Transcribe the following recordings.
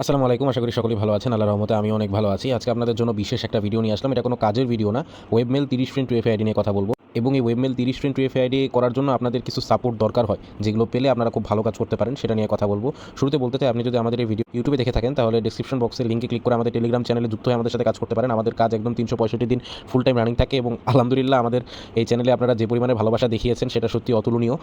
আসসালামু আলাইকুম, আশা করি সকলেই ভালো আছেন। আল্লাহ রহমতে আমি অনেক ভালো আছি। আজকে আপনাদের জন্য বিশেষ একটা ভিডিও নিয়ে আসলাম। এটা কোনো কাজের ভিডিও না। ওয়েবমেল তিরিশ ফ্রেন্ড টু এফআইডি নিয়ে কথা বলব। এবং এই ওয়েবমেল তিরিশ ফ্রেন্ড টু এফআইডি করার জন্য আপনাদের কিছু সাপোর্ট দরকার হয়, যেগুলো পেলে আপনারা খুব ভালো কাজ করতে পারেন, সেটা নিয়ে কথা বলব। শুরুতে বলতে চাই, আপনি যদি আমাদের এই ভিডিও ইউটিউবে দেখে থাকেন, তাহলে ডিসক্রিপশন বক্সের লিঙ্কে ক্লিক করে আমাদের টেলিগ্রাম চ্যানেলে যুক্ত হয়ে আমাদের সাথে কাজ করতে পারেন। আমাদের কাজ একদম তিনশো পঁয়ষট্টি দিন ফুল টাইম রানিং থাকে এবং আলহামদুলিল্লাহ আমাদের এই চ্যানেলে আপনারা যে পরিমাণে ভালোবাসা দেখিয়েছেন, সেটা সত্যি অতুলনীয়।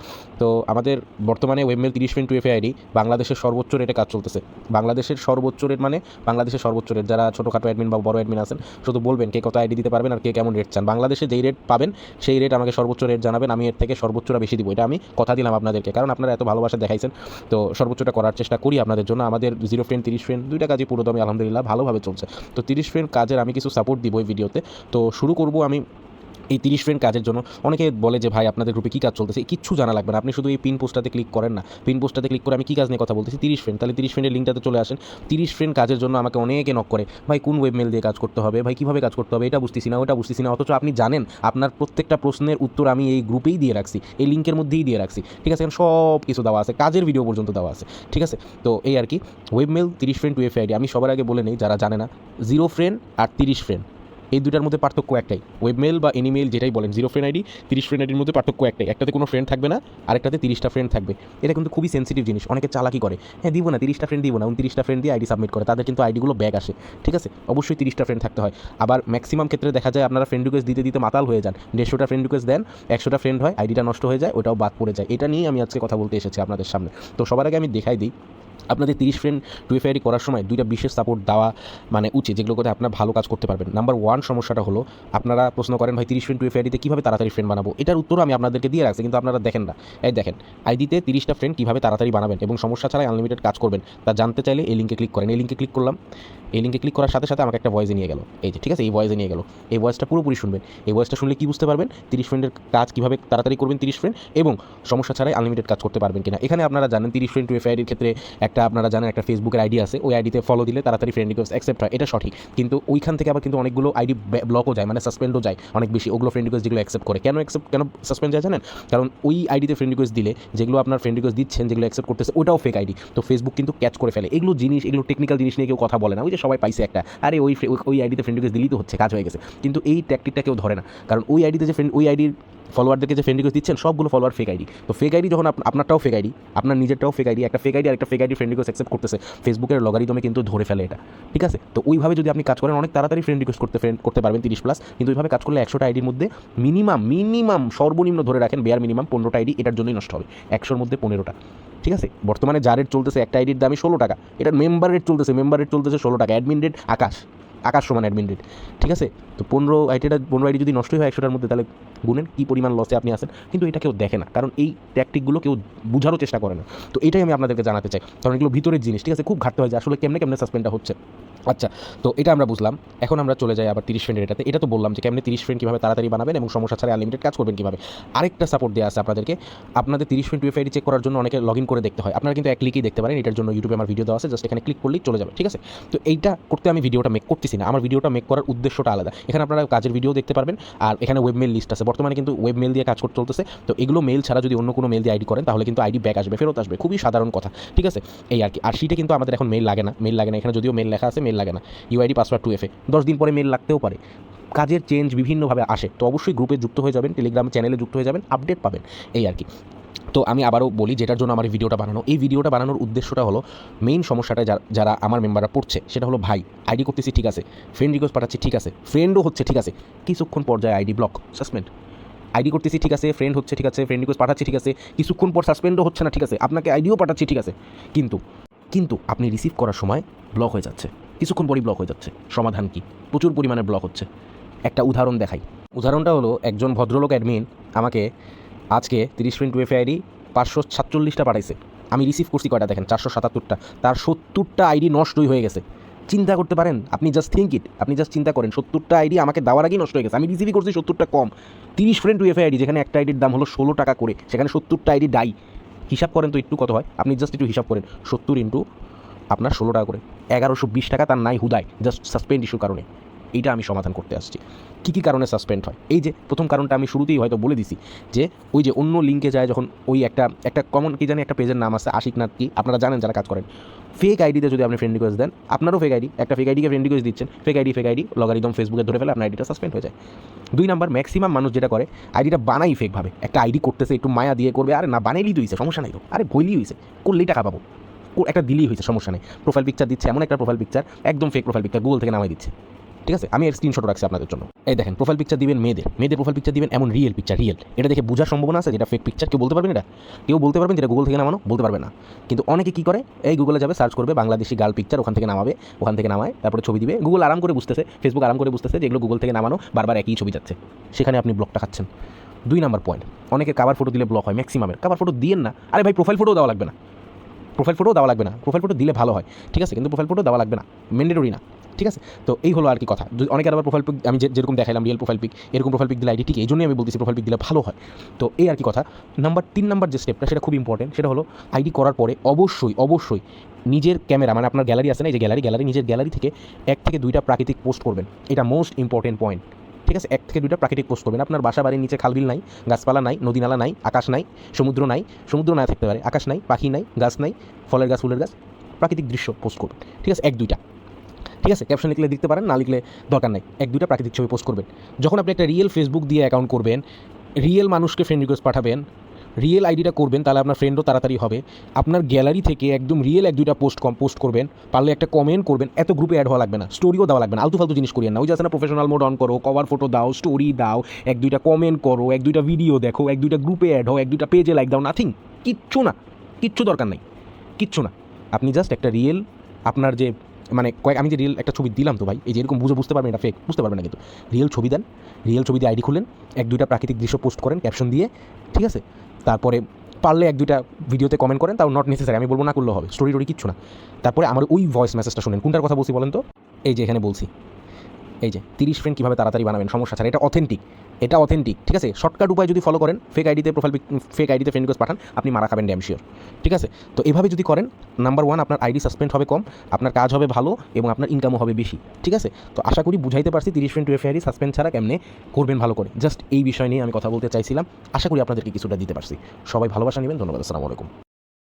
তো আমাদের বর্তমানে ওয়েবমেল তিরিশ ফ্রেন্ড টু এফআইডি বাংলাদেশের সর্বোচ্চ রেটে কাজ চলতেছে। বাংলাদেশের সর্বোচ্চ রেট মানে বাংলাদেশের সর্বোচ্চ রেট যারা ছোটোখাটো অ্যাডমিন বা বড় অ্যাডমিন আছেন, শুধু বলবেন কে কত আইডি দিতে পারবেন আর কে কেমন রেট চান। বাংলাদেশে যেই রেট পাবেন, সেই রেট আমাকে সর্বোচ্চ রেট জানাবেন, আমি এর থেকে সর্বোচ্চটা বেশি দিব। এটা আমি কথা দিলাম আপনাদেরকে, কারণ আপনারা এত ভালোবাসা দেখাইছেন। তো সর্বোচ্চটা করার চেষ্টা করি আপনাদের জন্য। আমাদের জিরো ফ্রেন্ড তিরিশ ফ্রেন্ড দুইটা কাজই পুরোদমে আলহামদুলিল্লাহ ভালোভাবে চলছে। তো তিরিশ ফ্রেন্ড কাজের আমি কিছু সাপোর্ট দিব এই ভিডিওতে তো শুরু করব আমি এই তিরিশ ফ্রেন্ড কাজের জন্য। অনেকে বলে যে, ভাই, আপনাদের গ্রুপে কী কাজ চলতেছে? কিচ্ছু জানা লাগবে না। আপনি শুধু এই পিন পোস্টটাতে ক্লিক করেন না। পিন পোস্টটাতে ক্লিক করে আমি কী কাজ নিয়ে কথা বলতেছি? তিরিশ ফ্রেন্ড তাহলে তিরিশ ফ্রেন্ডের লিঙ্কটাতে চলে আসেন। তিরিশ ফ্রেন্ড কাজের জন্য আমাকে অনেকে নক করে, ভাই, কোন ওয়েবমেল দিয়ে কাজ করতে হবে? ভাই, কীভাবে কাজ করতে হবে? এটা বুঝতেছি না, ওটা বুঝতেছি না। অথচ আপনি জানেন, আপনার প্রত্যেকটা প্রশ্নের উত্তর আমি এই গ্রুপেই দিয়ে রাখছি, এই লিঙ্কের মধ্যেই দিয়ে রাখছি। ঠিক আছে? সব কিছু দেওয়া আছে। কাজের ভিডিও পর্যন্ত দেওয়া আছে। ঠিক আছে? তো এই আর কি। ওয়েবমেল তিরিশ ফ্রেন্ড টু এফআইডি আমি সবার আগে বলে নেই, যারা জানে না জিরো ফ্রেন্ড আর তিরিশ ফ্রেন্ড এই দুটার মধ্যে পার্থক্য একটাই। ওয়েবমেল বা এনিমেল যেটাই বলেন জিরো ফ্রেন্ড আইডি তিরিশ ফ্রেন্ড আইডির মধ্যে পার্থক্য একটাই। একটাতে কোনো ফ্রেন্ড থাকবে না, আরেকটাতে তিরিশটা ফ্রেন্ড থাকবে। এটা কিন্তু খুবই সেন্সিটিভ জিনিস, অনেকে চালাকি করে। হ্যাঁ দিব না, তিরিশটা ফ্রেন্ড দিব না, উনত্রিশটা ফ্রেন্ড দিয়ে আইডি সাবমিট করে, তাদের কিন্তু আইডিগুলো ব্যাগ আসে, ঠিক আছে? অবশ্যই তিরিশটা ফ্রেন্ড থাকতে হয়। আবার ম্যাক্সিমাম ক্ষেত্রে দেখা যায় আপনারা ফ্রেন্ড রিকোয়েস্ট দিতে দিতে মাতাল হয়ে যান। দেড়শোটা ফ্রেন্ড রিকোয়েস্ট দেন, একশোটা ফ্রেন্ড হয় আইডিটা নষ্ট হয়ে যায়, ওটাও বাদ পড়ে যায়। এটা নিয়ে আমি আজকে কথা বলতে এসেছি আপনাদের সামনে। তো সবার আগে আমি দেখাই দিই আপনাদের তিরিশ ফ্রেন্ড টু করার সময় দুইটা বিশেষ সাপোর্ট দেওয়া মানে উচিত যেগুলো করে আপনার ভালো কাজ করতে পারবেন। নাম্বার ওয়ান সমস্যাটা হলো, আপনারা প্রশ্ন করেন, ভাই, তিরিশ ফ্রেন্ড টু এফআইডিতে কীভাবে তাড়াতাড়ি ফ্রেন্ড বানাবো? এটার উত্তরও আমি আপনাদেরকে দিয়ে রাখছি, কিন্তু আপনারা দেখেন না। এই দেখেন আইডিতে তিরিশটা ফ্রেন্ড কীভাবে তাড়াতাড়ি বানাবেন এবং সমস্যা ছাড়াই আনলিমিটেড কাজ করবেন, তা জানতে চাইলে এই লিঙ্কে ক্লিক করেন। এই লিঙ্কে ক্লিক করলাম, এই লিঙ্কে ক্লিক করার সাথে সাথে আমাকে একটা ভয়েসে নিয়ে গেল। এই যে, ঠিক আছে? এই ভয়েসে নিয়ে গেল। এই ভয়েসটা পুরোপুরি শুনবেন। এই ভয়েসটা শুনলে কি বুঝতে পারবেন? তিরিশ ফ্রেন্ডের কাজ কীভাবে তাড়াতাড়ি করবেন তিরিশ ফ্রেন্ড এবং সমস্যা ছাড়াই আনলিমিটেড কাজ করতে পারবেন কিনা? এখানে আপনারা জানেন, তিরিশ ফ্রেন্ড টু এফআইডির ক্ষেত্রে একটা আপনারা জানেন, একটা ফেসবুকের আইডি আছে, ওই আইডিতে ফলো দিলে তাড়াতাড়ি ফ্রেন্ড রিকোয়েস্ট অ্যাকসেপ্ট হয়, এটা সঠিক। কিন্তু ওইখান থেকে আবার কিন্তু অনেকগুলো আইডি ব্লকও যায় মানে সাসপেন্ডও যায় অনেক বেশি। ওগুলো ফ্রেন্ড রিকোয়েস্ট যেগুলো অ্যাকসেপ্ট করে। কেন অ্যাকসেপ্ট কেন সাসপেন্ড যায় জানেন? কারণ ওই আইডিতে ফ্রেন্ড রিকোয়েস্ট দিলে যেগুলো আপনার ফ্রেন্ড রিকোয়েস্ট দিচ্ছেন, যেগুলো অ্যাকসেপ্ট করতেছে, ওটাও ফেক আইডি তো ফেসবুক কিন্তু ক্যাচ করে ফেলে। এগুলো জিনিস, এগুলো টেকনিক্যাল জিনিস নিয়ে কেউ কথা বলে না। ওই যে সবাই পাইছে একটা। আরে ওই ওই আইডিতে ফ্রেন্ড রিকোয়েস্ট দিলেই তো হচ্ছে, কাজ হয়ে গেছে। কিন্তু এই ট্যাকটিকটা কেউ ধরে না। কারণ ওই আইডিতে যে ফ্রেন্ড ওই আইডির ফলোয়ারদেরকে যে ফ্রেন্ড রিকোয়েস্ট দিচ্ছেন, সবগুলো ফলোয়ার ফেক আইডি তো ফেক আইডি যখন আপ- আপনারটাও ফেক আইডি আপনার নিজেরটাও ফেক আইডি একটা ফেক আইডি আর একটা fake ID friend request accept করতেছে। ফেসবুকের লগারি লগারিদমে কিন্তু ধরে ফেলে এটা। ঠিক আছে? তো ওইভাবে যদি আপনি কাজ করেন, অনেক তাড়াতাড়ি ফ্রেন্ড রিকোয়েস্ট করতে ফ্রেন্ড, করতে পারবেন তিরিশ প্লাস কিন্তু ওইভাবে কাজ করলে একশোটা আইডির মধ্যে মিনিমাম মিনিমাম সর্বনিম্ন ধরে রাখেন বেয়ার মিনিমাম পনেরোটা আইডি এটার জন্যই নষ্ট হবে। একশোর মধ্যে পনেরোটা। ঠিক আছে? বর্তমানে যা রেট চলতেছে একটা আইডির দামই ষোলো টাকা। এটার মেম্বার রেট চলতেছে মেম্বার রেট চলতেছে ষোলো টাকা। অ্যাডমিন রেট আকাশ। আকাশ সমান অ্যাডমিন রেট ঠিক আছে? তো পনেরো আইডিটা পনেরো আইডি যদি নষ্টই হয় একশোটার মধ্যে, তাহলে গুণেন কী পরিমাণ লসে আপনি আসেন কিন্তু এটা কেউ দেখে না, কারণ এই ট্যাকটিকগুলো কেউ বোঝারও চেষ্টা করে না। তো এটাই আমি আপনাদেরকে জানাতে চাই, কারণ এগুলো ভিতরের জিনিস, ঠিক আছে? খুব ঘাটতে হয় যে আসলে কেমনে কেমনে সাসপেন্ডটা হচ্ছে। আচ্ছা তো এটা আমরা বুঝলাম। এখন আমরা চলে যাই আবার তিরিশ ফ্রেন্ডের এটাতে। এটা তো বললাম যে কেমনে তিরিশ ফ্রেন্ড কীভাবে তাড়াতাড়ি বানাবেন এবং সমস্যা ছাড়া আনলিমিটেড কাজ করবেন কীভাবে। আরেকটা সাপোর্ট দেওয়া আছে আপনাদেরকে। আপনাদের তিরিশ ফ্রেন্ড টুয়েফাইডি চেক করার জন্য অনেকে লগ ইন করে দেখতে হয়। আপনারা কিন্তু এক ক্লিকই দেখতে পারেন। এটার জন্য ইউটিউবে আমার ভিডিও দেওয়া আছে। জাস্ট এখানে ক্লিক করলেই চলে যাবে। ঠিক আছে? তো এইটা করতে আমি ভিডিওটা মেক করতেছি না। আমার ভিডিওটা মেক করার উদ্দেশ্যটা আলাদা। এখানে আপনারা কাজের ভিডিও দেখতে পারবেন। আর এখানে ওয়েব মেল লিস্ট আছে। বর্তমানে কিন্তু ওয়েব মেল দিয়ে কাজ করতে চলতেছে। তো এগুলো মেল ছাড়া যদি অন্য কোনো মেল দিয়ে আইডি করেন, তাহলে কিন্তু আইডি ব্যাক আসবে, ফেরত আসবে। খুবই সাধারণ কথা। ঠিক আছে? এই আর কি। আর শিটে কিন্তু আমাদের এখন মেল লাগে না। মেল লাগে না। এখানে যদিও মেল লেখা আছে মেল লাগে না। ইউআইডি পাসওয়ার্ড টু এফে দশ দিন পরে মেল লাগতেও পারে। কাজের চেঞ্জ বিভিন্নভাবে আসে। তো অবশ্যই গ্রুপে যুক্ত হয়ে যাবেন টেলিগ্রাম চ্যানেলে যুক্ত হয়ে যাবেন আপডেট পাবেন। এই আর কি। তো আমি আবারও বলি, যেটার জন্য আমার ভিডিওটা বানানো। এই ভিডিওটা বানানোর উদ্দেশ্যটা হলো মেইন সমস্যাটা যারা আমার মেম্বাররা পড়ছে, সেটা হলো ভাই। আইডি করতেছি ঠিক আছে। ফ্রেন্ড রিকোয়েস্ট পাঠাচ্ছি ঠিক আছে। ফ্রেন্ডও হচ্ছে ঠিক আছে। কিছুক্ষণ পর্যায়ে আইডি ব্লক সাসপেন্ড আইডি করতেছি ঠিক আছে ফ্রেন্ড হচ্ছে ঠিক আছে ফ্রেন্ড রিকোয়েস্ট পাঠাচ্ছি ঠিক আছে। কিছুক্ষণ পর সাসপেন্ডও হচ্ছে না ঠিক আছে। আপনাকে আইডিও পাঠাচ্ছি ঠিক আছে। কিন্তু কিন্তু আপনি রিসিভ করার সময় ব্লক হয়ে যাচ্ছে। কিছুক্ষণ পরই ব্লক হয়ে যাচ্ছে। সমাধান কি? প্রচুর পরিমাণে ব্লক হচ্ছে। একটা উদাহরণ দেখাই। উদাহরণটা হলো, একজন ভদ্রলোক অ্যাডমিন আমাকে আজকে তিরিশ মিনিট ওয়েফে আইডি পাঁচশো সাতচল্লিশটা পাঠাইছে। আমি রিসিভ করছি কয়টা দেখেন? চারশো সাতাত্তরটা। তার সত্তরটা আইডি নষ্টই হয়ে গেছে। চিন্তা করতে পারেন, আপনি জাস্ট থিঙ্ক ইট আপনি জাস্ট চিন্তা করেন, সত্তরটা আইডি আমাকে দেওয়ার আগেই নষ্ট হয়ে গেছে। আমি রিসিভই করছি সত্তরটা কম। তিরিশ ফ্রেন্ড ওয়েফে আইডি যেখানে একটা আইডির দাম হলো ষোলো টাকা করে, সেখানে সত্তরটা আইডি ডাই হিসাব করেন তো একটু কত হয়? আপনি জাস্ট একটু হিসাব করেন। সত্তর ইন্টু আপনার ষোলো টাকা করে। এগারোশো বিশ টাকা তার নাই হুদায় জাস্ট সাসপেন্ড ইস্যুর কারণে। এইটা আমি সমাধান করতে আসছি। কী কী কারণে সাসপেন্ড হয়? এই যে প্রথম কারণটা আমি শুরুতেই হয়তো বলে দিছি যে, ওই যে অন্য লিঙ্কে যায় যখন ওই একটা একটা কমন কি জানি একটা পেজের নাম আছে, আশিক নাথ কি? আপনারা জানেন যারা কাজ করেন। ফেক আইডিতে যদি আপনি ফ্রেন্ড রিকোয়েস্ট দেন, আপনারও ফেক আইডি একটা ফেক আইডিকে ফ্রেন্ড রিকোয়েস্ট দিচ্ছেন। Fake ID fake ID logarithm ফেসবুকে ধরে ফেলে আপনার আইডিটা সাসপেন্ড হয়ে যায়। দুই নাম্বার ম্যাক্সিমাম মানুষ যেটা করে আইডিটা বানাই ফেকভাবে একটা আইডি করতেছে, একটু মায়া দিয়ে করবে, আরে না, বানাইলেই তো হয়েছে সমস্যা নাই তো। আরে বইলেই হয়েছে করলেই টাকা পাবো। একটা দিলেই হয়েছে, সমস্যা নেই। প্রোফাইল পিকচার দিচ্ছে, এমন একটা প্রোফাইল পিকচার একদম ফেক প্রোফাইল পিকচার গুগল থেকে নামাই দিচ্ছে। ঠিক আছে? আমি এর স্ক্রিনশট রাখছি আপনাদের জন্য। এই দেখেন প্রোফাইল পিকচার দিবেন মেয়েদের। মেয়েদের প্রোফাইল পিকচার দিবেন এমন রিয়েল পিকচার রিয়েল এটা দেখে বোঝার সম্ভাবনা আছে যেটা ফেক পিকচার কেউ বলতে পারবেন এটা? কেউ বলতে পারবেন যেটা গুগল থেকে নামানো? বলতে পারবে না। কিন্তু অনেকে কী করে? এই গুগলে যাবে সার্চ করবে, বাংলাদেশি গার্ল পিকচার ওখান থেকে নামাবে, ওখান থেকে নামায়, তারপরে ছবি দিবে। গুগল আরাম করে বুঝতেছে ফেসবুক আরাম করে বুঝতেছে যে এগুলো গুগল থেকে নামানো, বারবার একই ছবি যাচ্ছে। সেখানে আপনি ব্লকটা খাচ্ছেন। দুই নাম্বার পয়েন্ট অনেকে কাবার ফটো দিলে ব্লক হয় ম্যাক্সিমামের কাবার ফটো দিয়েন না। আরে ভাই প্রোফাইল ফটোও দেওয়া লাগবে না। প্রোফাইল ফটোও দেওয়া লাগবে না। প্রোফাইল ফটো দিলে ভালো হয়। ঠিক আছে? কিন্তু প্রোফাইল ফটো দেওয়া লাগবে না। ম্যান্ডেটরি না। ঠিক আছে? তো এই হলো আর কি কথা। যদি অনেকের আবার প্রোফাইল পিক আমি যেরকম দেখাইলাম রিয়েল প্রোফাইল পিক এরকম প্রোফাইল পিক দিলে আইডি ঠিক এই জন্যই আমি বলতেছি প্রোফাইল পিক দিলে ভালো হয়। তো এই আর কি কথা। নাম্বার তিন নাম্বার যে স্টেপটা সেটা খুব ইম্পর্টেন্ট সেটা হলো আইডি করার পরে অবশ্যই অবশ্যই নিজের ক্যামেরা মানে আপনার গ্যালারি আছে না, এই যে গ্যালারি গ্যালারি নিজের গ্যালারি থেকে এক থেকে দুইটা প্রাকৃতিক পোস্ট করবেন। এটা মোস্ট ইম্পর্টেন্ট পয়েন্ট ঠিক আছে? এক থেকে দুইটা প্রাকৃতিক পোস্ট করবেন। আপনার বাসা বাড়ির নিচে খালবিল নাই, গাছপালা নাই, নদী নালা নাই, আকাশ নাই, সমুদ্র নাই, সমুদ্র না থাকতে পারে, আকাশ নাই, পাখি নাই, গাছ নাই, ফলের গাছ, ফুলের গাছ, প্রাকৃতিক দৃশ্য পোস্ট করবেন। ঠিক আছে? এক, দুইটা। ঠিক আছে? ক্যাপশন লিখলে দেখতে পারেন, না লিখলে দরকার নাই। এক, দুইটা প্রাকৃতিক ছবি পোস্ট করবেন। যখন আপনি একটা রিয়েল ফেসবুক দিয়ে অ্যাকাউন্ট করবেন রিয়েল মানুষকে ফ্রেন্ড রিকোয়েস্ট পাঠাবেন রিয়েল আইডিটা করবেন, তাহলে আপনার ফ্রেন্ডও তাড়াতাড়ি হবে। আপনার গ্যালারি থেকে একদম রিয়েল এক দুইটা পোস্ট কম পোস্ট করবেন। পারলে একটা কমেন্ট করবেন, এত গ্রুপে অ্যাড হওয়া লাগবে না স্টোরিও দেওয়া লাগবে না, আলতু ফালতু জিনিস করিয়েন না। ওই যে না প্রফেশনাল মোড অন করো কভার ফটো দাও স্টোরি দাও, এক দুইটা কমেন্ট করো, এক দুইটা ভিডিও দেখো, এক দুইটা গ্রুপে অ্যাড হও, এক দুইটা পেজে লাইক দাও নাথিং কিচ্ছু না, কিচ্ছু দরকার নাই, কিচ্ছু না। আপনি জাস্ট একটা রিয়েল আপনার যে মানে কয়েক আমি যে রিয়েল একটা ছবি দিলাম তো ভাই, এই যে এরকম বুঝে, বুঝতে পারবেন এটা ফেক বুঝতে পারবেন না কিন্তু। রিয়েল ছবি দেন রিয়েল ছবি দিয়ে আইডি খুলেন, এক, দুইটা প্রাকৃতিক দৃশ্য পোস্ট করেন ক্যাপশন দিয়ে, ঠিক আছে? তারপরে পারলে এক, দুইটা ভিডিওতে কমেন্ট করেন, তাও নট নেসেসারি আমি বলব না করলেও হবে স্টোরি টোরি কিচ্ছু না। তারপরে আমার ওই ভয়েস মেসেজটা শুনেন, কোনটার কথা বলছি বলেন তো? এই যে এখানে বলছি, এই যে, তিরিশ ফ্রেন্ড কীভাবে তাড়াতাড়ি বানাবেন, সমস্যা ছাড়া, এটা অথেন্টিক এটা অথেন্টিক ঠিক আছে? শর্টকাট উপায় যদি ফলো করেন ফেক আইডিতে প্রোফাইল ফেক আইডিতে ফ্রেন্ড রিকোয়েস্ট পাঠান, আপনি মারা খাবেন ড্যাম শিওর ঠিক আছে? তো এভাবে যদি করেন নাম্বার ওয়ান আপনার আইডি সাসপেন্ড হবে কম, আপনার কাজ হবে ভালো এবং আপনার ইনকামও হবে বেশি, ঠিক আছে? তো আশা করি বুঝাইতে পারছি, তিরিশ ফ্রেন্ড টু আইডি সাসপেন্ড ছাড়া কেমনে করবেন ভালো করে। জাস্ট এই বিষয় নিয়ে আমি কথা বলতে চাইছিলাম, আশা করি আপনাদেরকে কিছুটা দিতে পারছি। সবাই ভালোবাসা নেবেন, ধন্যবাদ, আসসালামু আলাইকুম।